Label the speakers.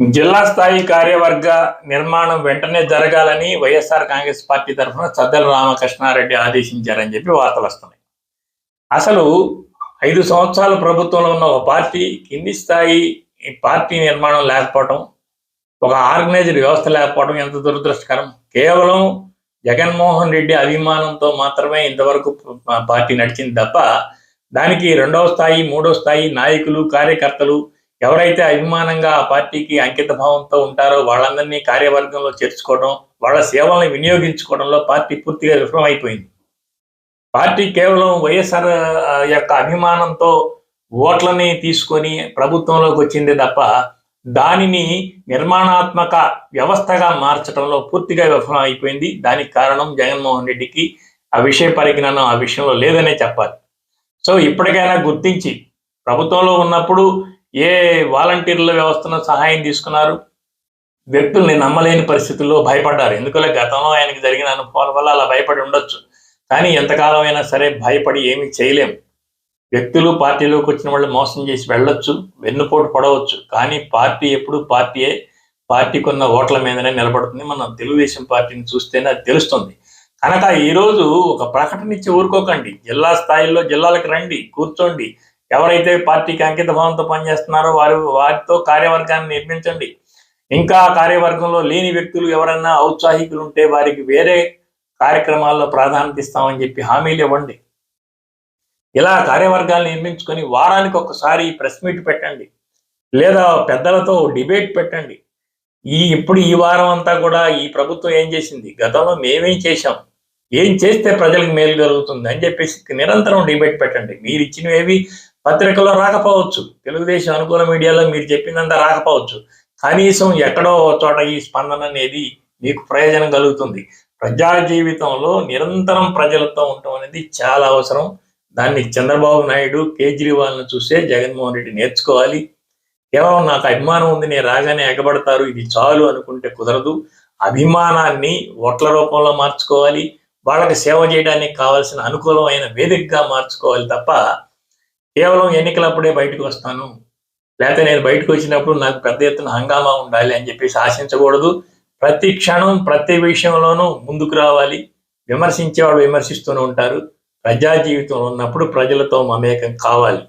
Speaker 1: జిల్లా స్థాయి కార్యవర్గ నిర్మాణం వెంటనే జరగాలని వైఎస్ఆర్ కాంగ్రెస్ పార్టీ తరఫున సద్దల రామకృష్ణారెడ్డి ఆదేశించారని చెప్పి వార్తలు వస్తున్నాయి. అసలు ఐదు సంవత్సరాల ప్రభుత్వంలో ఉన్న ఒక పార్టీ కింది స్థాయి పార్టీ నిర్మాణం లేకపోవడం ఒక ఆర్గనైజ్డ్ వ్యవస్థ లేకపోవడం ఎంత దురదృష్టకరం? కేవలం జగన్మోహన్ రెడ్డి అభిమానంతో మాత్రమే ఇంతవరకు పార్టీ నడిచింది తప్ప దానికి రెండవ స్థాయి మూడో స్థాయి నాయకులు కార్యకర్తలు ఎవరైతే అభిమానంగా ఆ పార్టీకి అంకిత భావంతో ఉంటారో వాళ్ళందరినీ కార్యవర్గంలో చేర్చుకోవడం వాళ్ళ సేవల్ని వినియోగించుకోవడంలో పార్టీ పూర్తిగా విఫలమైపోయింది. పార్టీ కేవలం వైఎస్ఆర్ యొక్క అభిమానంతో ఓట్లని తీసుకొని ప్రభుత్వంలోకి వచ్చింది తప్ప దానిని నిర్మాణాత్మక వ్యవస్థగా మార్చడంలో పూర్తిగా విఫలం అయిపోయింది దానికి కారణం జగన్మోహన్ రెడ్డికి ఆ విషయ పరిజ్ఞానం ఆ విషయంలో లేదనే చెప్పాలి. సో ఇప్పటికైనా గుర్తించి ప్రభుత్వంలో ఉన్నప్పుడు ఏ వాలంటీర్ల వ్యవస్థను సహాయం తీసుకున్నారు? వ్యక్తుల్ని నమ్మలేని పరిస్థితుల్లో భయపడ్డారు. ఎందుకంటే గతంలో ఆయనకి జరిగిన అనుభవాల వల్ల అలా భయపడి ఉండొచ్చు. కానీ ఎంతకాలం అయినా సరే భయపడి ఏమీ చేయలేం. వ్యక్తులు పార్టీలోకి వచ్చిన వాళ్ళు మోసం చేసి వెళ్ళొచ్చు వెన్నుపోటు పడవచ్చు. కానీ పార్టీ ఎప్పుడు పార్టీయే. పార్టీకి ఉన్న ఓట్ల మీదనే నిలబడుతుంది. మనం తెలుగుదేశం పార్టీని చూస్తేనే అది తెలుస్తుంది. కనుక ఈరోజు ఒక ప్రకటన ఇచ్చి ఊరుకోకండి. జిల్లా స్థాయిలో జిల్లాలకు రండి కూర్చోండి. ఎవరైతే పార్టీకి అంకిత భావంతో పనిచేస్తున్నారో వారు వారితో కార్యవర్గాన్ని నిర్మించండి. ఇంకా కార్యవర్గంలో లేని వ్యక్తులు ఎవరైనా ఔత్సాహికులు ఉంటే వారికి వేరే కార్యక్రమాల్లో ప్రాధాన్యత ఇస్తామని చెప్పి హామీలు ఇవ్వండి. ఇలా కార్యవర్గాన్ని నిర్మించుకొని వారానికి ఒకసారి ప్రెస్ మీట్ పెట్టండి. లేదా పెద్దలతో డిబేట్ పెట్టండి. ఈ ఇప్పుడు ఈ వారం అంతా కూడా ఈ ప్రభుత్వం ఏం చేసింది? గతంలో మేమేం చేశాం? ఏం చేస్తే ప్రజలకు మేలు జరుగుతుంది అని చెప్పేసి నిరంతరం డిబేట్ పెట్టండి. మీరు ఇచ్చినవేవి పత్రికలో రాకపోవచ్చు. తెలుగుదేశం అనుకూల మీడియాలో మీరు చెప్పిందంతా రాకపోవచ్చు. కనీసం ఎక్కడో చోట ఈ స్పందన అనేది మీకు ప్రయోజనం కలుగుతుంది. ప్రజా జీవితంలో నిరంతరం ప్రజలతో ఉండటం అనేది చాలా అవసరం. దాన్ని చంద్రబాబు నాయుడు కేజ్రీవాల్ను చూసే జగన్మోహన్ రెడ్డి నేర్చుకోవాలి. కేవలం నాకు అభిమానం ఉంది నేను రాగానే ఎగబడతారు ఇది చాలు అనుకుంటే కుదరదు. అభిమానాన్ని ఓట్ల రూపంలో మార్చుకోవాలి. వాళ్ళకి సేవ చేయడానికి కావాల్సిన అనుకూలమైన వేదికగా మార్చుకోవాలి తప్ప కేవలం ఎన్నికలప్పుడే బయటకు వస్తాను. లేకపోతే నేను బయటకు వచ్చినప్పుడు నాకు పెద్ద ఎత్తున హంగామా ఉండాలి అని చెప్పేసి ఆశించకూడదు. ప్రతి క్షణం ప్రతి విషయంలోనూ ముందుకు రావాలి. విమర్శించేవాడు విమర్శిస్తూనే ఉంటారు. ప్రజా జీవితంలో ఉన్నప్పుడు ప్రజలతో మమేకం కావాలి.